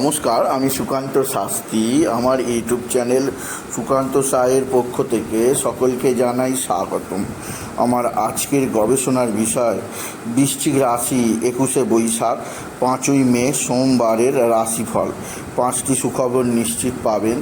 নমস্কার, আমি সুকান্ত শাস্ত্রী। আমার ইউটিউব চ্যানেল সুকান্ত সাহের পক্ষ থেকে সকলকে জানাই স্বাগতম। আমার আজকের গবেষণার বিষয়, বৃশ্চিক রাশি একুশে বৈশাখ, পাঁচই মে সোমবারের রাশিফল। পাঁচটি সুখবর নিশ্চিত পাবেন।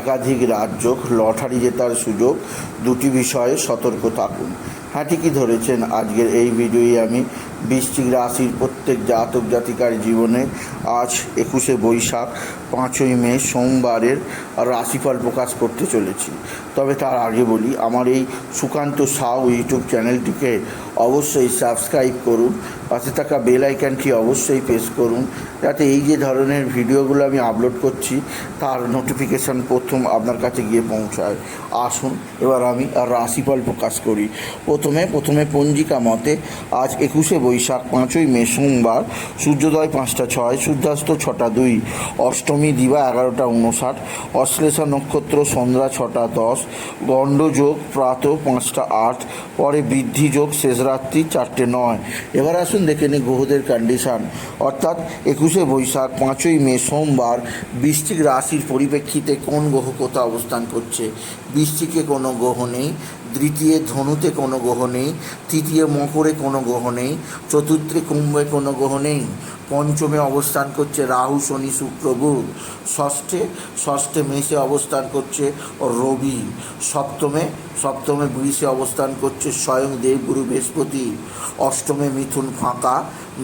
একাধিক রাজ্য লটারি জেতার সুযোগ, দুটি বিষয়ে সতর্ক থাকুন। হ্যাঁ ঠিকই ধরেছেন। আজকের এই ভিডিওয়ে আমি বৃশ্চিক রাশির প্রত্যেক জাতক জাতিকার জীবনে আজ একুশে বৈশাখ, পাঁচই মে সোমবারের রাশিফল প্রকাশ করতে চলেছি। তবে তার আগে বলি, আমার এই সুকান্ত সাউ ইউটিউব চ্যানেলটিকে অবশ্যই সাবস্ক্রাইব করুন। পাশে থাকা বেল আইকনটি অবশ্যই প্রেস করুন। যাতে এই যে ধরনের ভিডিওগুলো আমি আপলোড করছি, তার নোটিফিকেশান প্রথম আপনার কাছে গিয়ে পৌঁছায়। আসুন, এবার আমি রাশিফল প্রকাশ করি। প্রথমে প্রথমে পঞ্জিকা মতে, আজ একুশে বৈশাখ, পাঁচই মে সোমবার, সূর্যোদয় পাঁচটা ছয়, সূর্যাস্ত ছটা দুই, অষ্টমী দিবা এগারোটা উনষাট অশ্লেষা নক্ষত্র সন্ধ্যা ছটা দশ, গণ্ডযোগ প্রাত পাঁচটা আট, পরে বৃদ্ধি যোগ শেষ রাত্রি চারটে নয়। এবার আসুন দেখে নিই গ্রহদের কন্ডিশান অর্থাৎ একুশে বৈশাখ, পাঁচই মে, সোমবার বৃষ্টিক রাশির পরিপ্রেক্ষিতে কোন গ্রহ কোথাও অবস্থান করছে? বৃষ্টিকে কোনো গ্রহ নেই। দ্বিতীয় ধনুতে কোনো গ্রহ নেই, তৃতীয় মকরে কোনো গ্রহ নেই, চতুর্থে কুম্ভে কোনো গ্রহ নেই, পঞ্চমে অবস্থান করছে রাহু, শনি, শুক্র, বুধ, ষষ্ঠে ষষ্ঠে মেষে অবস্থান করছে রবি, সপ্তমে সপ্তমে বৃষে অবস্থান করছে স্বয়ং দেবগুরু বৃহস্পতি, অষ্টমে মিথুন ফাঁকা,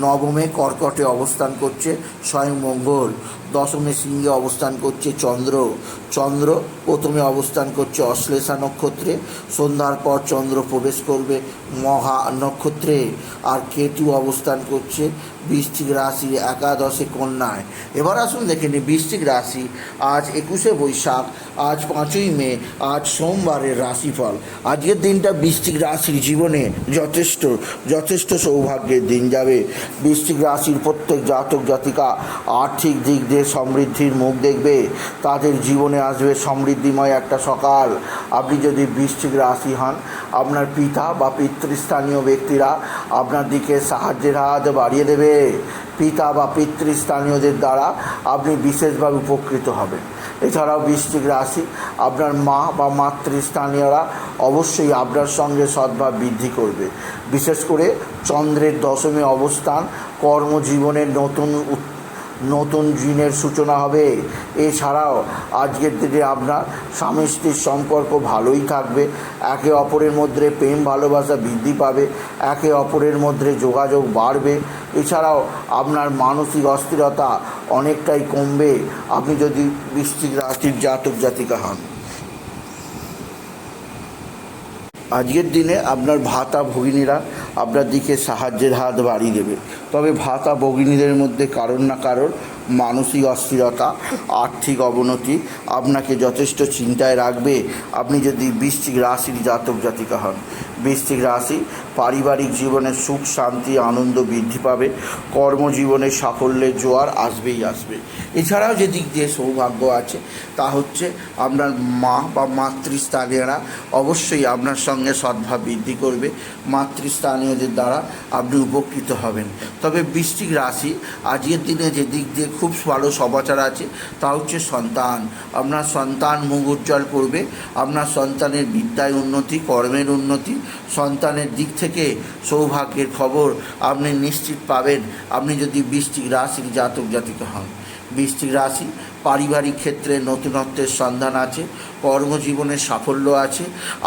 নবমে কর্কটে অবস্থান করছে স্বয়ং মঙ্গল দশমে সিংহে অবস্থান করছে চন্দ্র। চন্দ্র প্রথমে অবস্থান করছে অশ্লেষা নক্ষত্রে। সন্ধ্যার পর চন্দ্র প্রবেশ করবে মহা নক্ষত্রে। আর কেতু অবস্থান করছে বৃশ্চিক রাশি একাদশে কন্যায়। এবার আসুন দেখে নিই বৃশ্চিক রাশি। আজ একুশে বৈশাখ, আজ পাঁচই মে, আজ সোমবারের রাশিফল। আজকের দিনটা বৃশ্চিক রাশির জীবনে যথেষ্ট যথেষ্ট সৌভাগ্যের দিন যাবে। বৃশ্চিক রাশির প্রত্যেক জাতক জাতিকা আর্থিক দিক দিয়ে সমৃদ্ধির মুখ দেখবে, তাদের জীবনে আসবে সমৃদ্ধিময় একটা সকাল। আপনি যদি বৃশ্চিক রাশি হন, আপনার পিতা বা পিতৃস্থানীয় ব্যক্তিরা আপনার দিকে সাহায্যের হাত বাড়িয়ে দেবে। পিতা বা পিতৃস্থানীয়দের দ্বারা আপনি বিশেষভাবে উপকৃত হবেন। এছাড়াও বৃষ্টিক রাশি, আপনার মা বা মাতৃস্থানীয়রা অবশ্যই আপনার সঙ্গে সদ্ভাব বৃদ্ধি করবে। বিশেষ করে চন্দ্রের দশমী অবস্থান কর্মজীবনের নতুন নতুন ঋণের সূচনা হবে। এছাড়াও, আজকের দিনে আপনার স্বামী স্ত্রীর সম্পর্ক ভালোই থাকবে। একে অপরের মধ্যে প্রেম, ভালোবাসা বৃদ্ধি পাবে। একে অপরের মধ্যে যোগাযোগ বাড়বে। এছাড়াও, আপনার মানসিক অস্থিরতা অনেকটাই কমবে। আপনি যদি বৃশ্চিক রাশির জাতক জাতিকা হন। আজকের দিনে আপনার ভাতা ভগিনীরা আপনার দিকে সাহায্যের হাত বাড়িয়ে দেবে। তবে ভাতা ভগিনীদের মধ্যে কারোর না কারোর মানসিক অস্থিরতা, আর্থিক অবনতি আপনাকে যথেষ্ট চিন্তায় রাখবে। আপনি যদি বৃশ্চিক রাশির জাতক জাতিকা হন বৃশ্চিক রাশি, পারিবারিক জীবনে সুখ, শান্তি, আনন্দ বৃদ্ধি পাবে, কর্মজীবনে সাফল্যের জোয়ার আসবেই আসবে। এছাড়াও যে দিক দিয়ে সৌভাগ্য আছে, তা হচ্ছে আপনার মা বা মাতৃস্থানীয়রা অবশ্যই আপনার সঙ্গে সদ্ভাব বৃদ্ধি করবে। মাতৃস্থানীয়দের দ্বারা আপনি উপকৃত হবেন। তবে বৃষ্টিক রাশি, আজকের দিনে যে দিক দিয়ে খুব ভালো সমাচার আছে, তা হচ্ছে সন্তান। আপনার সন্তান মুখ উজ্জ্বল করবে, আপনার সন্তানের বিদ্যায় উন্নতি, কর্মের উন্নতি সন্তানের দিক থেকে সৌভাগ্যের খবর আপনি নিশ্চিত পাবেন। আপনি যদি বৃষ্টিক রাশির জাতক জাতিকা হন। বৃশ্চিক রাশি, পারিবারিক ক্ষেত্রে নতুনত্বের সন্ধান আছে, কর্মজীবনে সাফল্য আছে,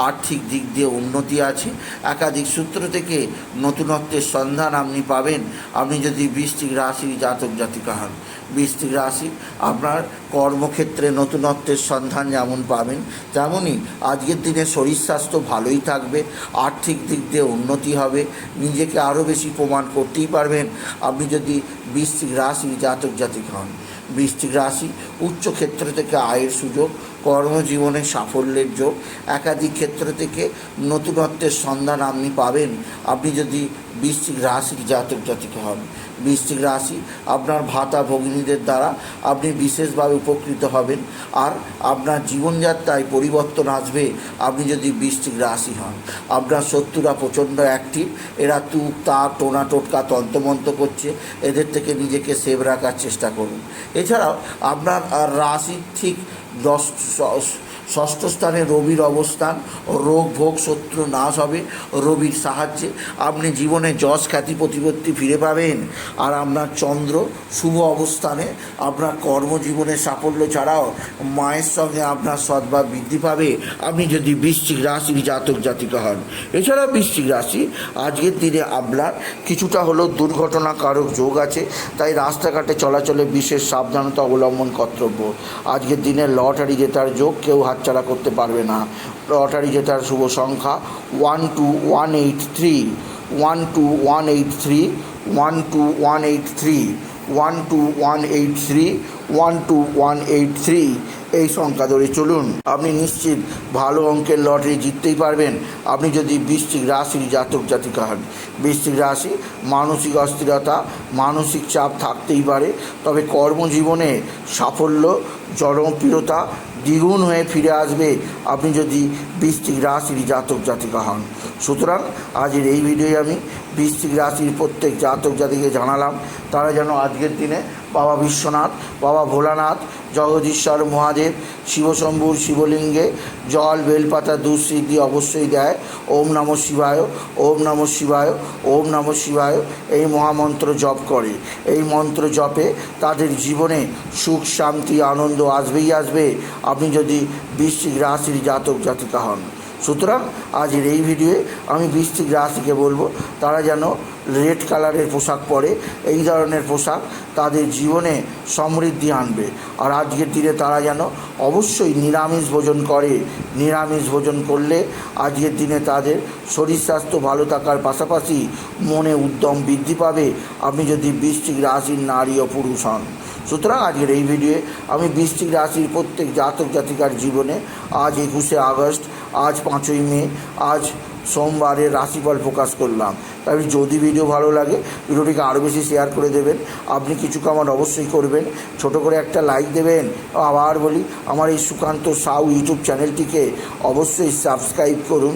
আর্থিক দিক দিয়ে উন্নতি আছে, একাধিক সূত্র থেকে নতুনত্বের সন্ধান আপনি পাবেন। আপনি যদি বৃশ্চিক রাশির জাতক জাতিকা হন, বৃশ্চিক রাশি আপনার কর্মক্ষেত্রে নতুনত্বের সন্ধান যেমন পাবেন তেমনই আজকের দিনে শরীর স্বাস্থ্য ভালোই থাকবে, আর্থিক দিক দিয়ে উন্নতি হবে, নিজেকে আরও বেশি প্রমাণ করতেই পারবেন। আপনি যদি বৃশ্চিক রাশির জাতক জাতিকা হন বৃশ্চিক রাশি, উচ্চ ক্ষেত্র থেকে আয়ের সুযোগ, কর্মজীবনে সাফল্যের যোগ, একাধিক ক্ষেত্র থেকে নতুনত্বের সন্ধান আপনি পাবেন। আপনি যদি বৃশ্চিক রাশির জাতক জাতিকা হন বৃশ্চিক রাশি আপনার ভাতা ভগিনীদের দ্বারা আপনি বিশেষভাবে উপকৃত হবেন। আর আপনার জীবনযাত্রায় পরিবর্তন আসবে, আপনি যদি বৃশ্চিক রাশি হন। আপনার শত্রুরা প্রচণ্ড অ্যাক্টিভ এরা তুক তা টোনা, টোটকা তন্তমন্ত করছে। এদের থেকে নিজেকে সেভ রাখার চেষ্টা করুন। এছাড়াও আপনার রাশির ঠিক দশ ষষ্ঠ স্থানে রবির অবস্থান, রোগ, ভোগ, শত্রু নাশ হবে রবির সাহায্যে। আপনি জীবনে যশ, খ্যাতি, প্রতিপত্তি ফিরে পাবেন। আর আপনার চন্দ্র শুভ অবস্থানে আপনার কর্মজীবনে সাফল্য ছাড়াও মায়ের সঙ্গে আপনার সদ্ভাব বৃদ্ধি পাবে। আপনি যদি বৃশ্চিক রাশির জাতক, জাতিকা হন। এছাড়া বৃশ্চিক রাশি, আজকের দিনে আপনার কিছুটা হলেও দুর্ঘটনাকারক যোগ আছে। তাই রাস্তাঘাটে চলাচলে বিশেষ সাবধানতা অবলম্বন কর্তব্য। আজকের দিনে লটারি জেতার যোগ কেউ হাতছাড়া করতে পারবে না। লটারি জেতার শুভ সংখ্যা one two one eight three one two one eight three one two one eight three one two one eight three one two one eight three এই সংখ্যা ধরে চলুন। আপনি নিশ্চিত ভালো অঙ্কের লটারি জিততেই পারবেন। আপনি যদি বৃশ্চিক রাশির জাতক জাতিকা হন, বৃশ্চিক রাশি মানসিক অস্থিরতা, মানসিক চাপ থাকতেই পারে, তবে কর্মজীবনে সাফল্য, জনপ্রিয়তা দ্বিগুণ হয়ে ফিরে আসবে। আপনি যদি বৃশ্চিক রাশির জাতক জাতিকা হন। সুতরাং আজের এই ভিডিওয়ে আমি বৃশ্চিক রাশির প্রত্যেক জাতক জাতিকে জানালাম। তারা যেন আজকের দিনে বাবা বিশ্বনাথ, বাবা ভোলানাথ, জগদীশ্বর মহাদেব শিবশম্ভুর শিবলিঙ্গে জল, বেলপাতা দুঃসিদ্ধি অবশ্যই দেয়। ওম নম শিবায়, ওম নম শিবায়, ওম নম শিবায় এই মহামন্ত্র জপ করে। এই মন্ত্র জপে তাদের জীবনে সুখ, শান্তি, আনন্দ আসবেই আসবে। আপনি যদি বৃশ্চিক রাশির জাতক, জাতিকা হন। সুতরাং আজের এই ভিডিওয়ে আমি বৃশ্চিক রাশিকে বলব, তারা যেন রেড কালারের পোশাক পরে, এই ধরনের পোশাক তাদের জীবনে সমৃদ্ধি আনবে। আর আজকের দিনে তারা যেন অবশ্যই নিরামিষ ভোজন করে, নিরামিষ ভোজন করলে আজকের দিনে তাদের শরীর স্বাস্থ্য ভালো থাকার পাশাপাশি মনে উদ্যম বৃদ্ধি পাবে। আপনি যদি বৃশ্চিক রাশির নারী ও পুরুষ হন সুতরাং আজকের এই ভিডিওয়ে আমি বৃশ্চিক রাশির প্রত্যেক জাতক জাতিকার জীবনে আজ একুশে আগস্ট, আজ পাঁচই মে, আজ সোমবারের রাশিফল প্রকাশ করলাম। তাই যদি ভিডিও ভালো লাগে, ভিডিওটিকে আরও বেশি শেয়ার করে দেবেন। আপনি কিছু কামান অবশ্যই করবেন। ছোট করে একটা লাইক দেবেন। আবার বলি, আমার এই সুকান্ত সাউ ইউটিউব চ্যানেলটিকে অবশ্যই সাবস্ক্রাইব করুন।